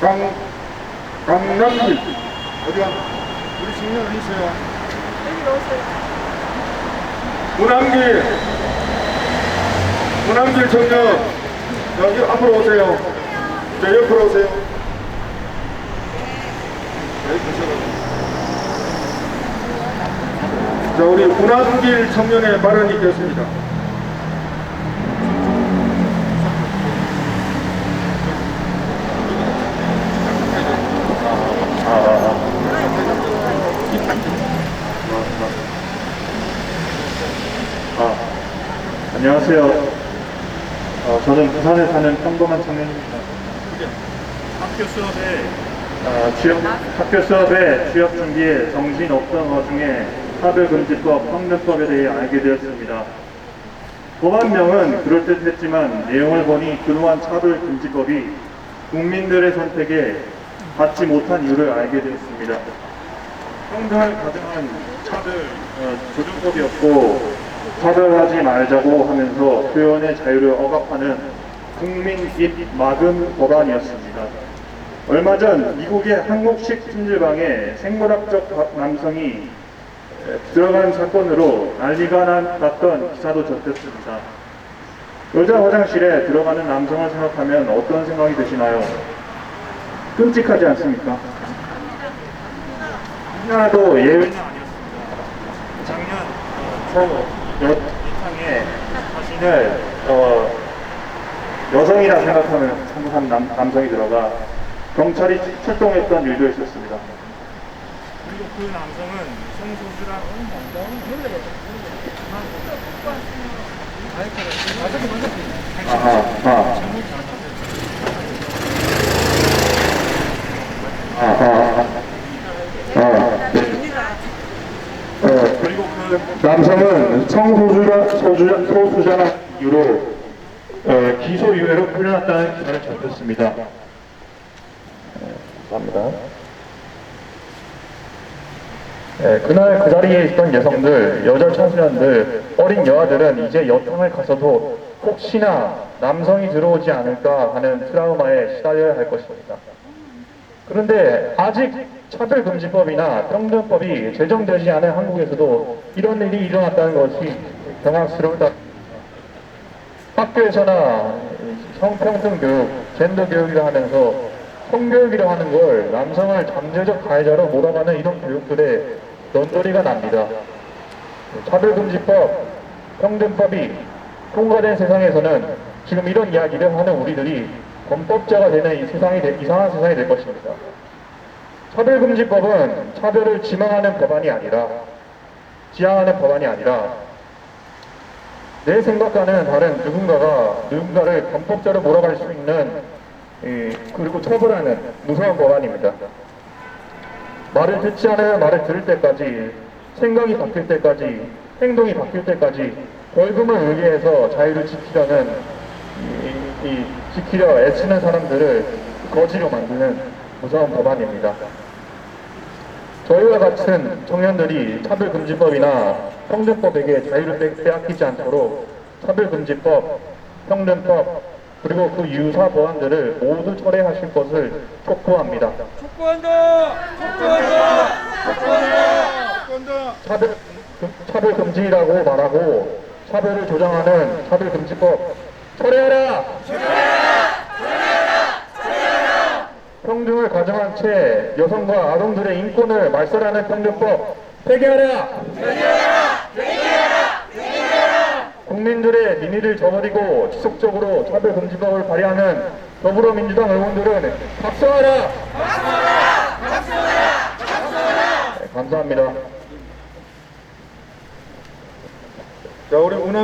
강, 강남길. 어디가? 우리 직원 어디 있어요? 문암길. 문암길 청년. 여기 앞으로 오세요. 저 옆으로 오세요. 여기 보셔가지고. 자, 우리 문암길 청년의 발언이 있겠습니다. 아, 안녕하세요. 어, 저는 부산에 사는 평범한 청년입니다. 학교 수업에 아, 취업, 학교 수업에 취업 준비에 정신 없던 와중에 차별금지법, 평등법에 대해 알게 되었습니다. 법안명은 그럴듯했지만 내용을 보니 그동안 차별금지법이 국민들의 선택에 받지 못한 이유를 알게 되었습니다. 평등을 가정한 차별 어, 조정법이었고 차별하지 말자고 하면서 표현의 자유를 억압하는 국민 입 막음 법안이었습니다. 얼마 전 미국의 한국식 찜질방에 생물학적 바- 남성이 에, 들어간 사건으로 난리가 난- 났던 기사도 접했습니다. 여자 화장실에 들어가는 남성을 생각하면 어떤 생각이 드시나요? 끔찍하지 않습니까? 하나도 예외는 아니었습니다. 작년 어, 자신을 어, 여성이라 생각하는 한 남, 남성이 들어가 경찰이 출동했던 일도 있었습니다. 그리고 그 남성은 성소수라 아하, 아. 아하, 아, 네. 어, 그리고 그 남성은 성소수자 소수자, 소수자나 이유로 어, 기소 유예로 풀려났다는 기사를 접했습니다. 네, 감사합니다. 네, 그날 그 자리에 있던 여성들, 여자 청소년들, 어린 여아들은 이제 여탕을 가서도 혹시나 남성이 들어오지 않을까 하는 트라우마에 시달려야 할 것입니다. 그런데 아직 차별금지법이나 평등법이 제정되지 않은 한국에서도 이런 일이 일어났다는 것이 경악스러울다. 학교에서나 성평등 교육, 젠더 교육이라 하면서 성교육이라 하는 걸 남성을 잠재적 가해자로 몰아가는 이런 교육들에 넌더리가 납니다. 차별금지법, 평등법이 통과된 세상에서는 지금 이런 이야기를 하는 우리들이 범법자가 되는 이 세상이 되- 이상한 세상이 될 것입니다. 차별금지법은 차별을 지망하는 법안이 아니라 지향하는 법안이 아니라 내 생각과는 다른 누군가가 누군가를 범법자로 몰아갈 수 있는 이, 그리고 처벌하는 무서운 법안입니다. 말을 듣지 않으면 말을 들을 때까지 생각이 바뀔 때까지 행동이 바뀔 때까지 벌금을 의뢰해서 자유를 지키려는 이, 이 지키려 애쓰는 사람들을 거지로 만드는 무서운 법안입니다. 저희와 같은 청년들이 차별금지법이나 평등법에게 자유를 빼- 빼앗기지 않도록 차별금지법, 평등법, 그리고 그 유사 법안들을 모두 철회하실 것을 촉구합니다. 촉구한다! 촉구한다! 촉구한다! 건다. 차별, 금- 차별금지라고 말하고 차별을 조장하는 차별금지법 철회하라! 평등을 가정한 채 여성과 아동들의 인권을 말살하는 평등법 폐기하라! 국민들의 민의를 저버리고 지속적으로 차별금지법을 발의하는 더불어민주당 의원들은 박수하라! 네, 감사합니다. 자, 우리 문암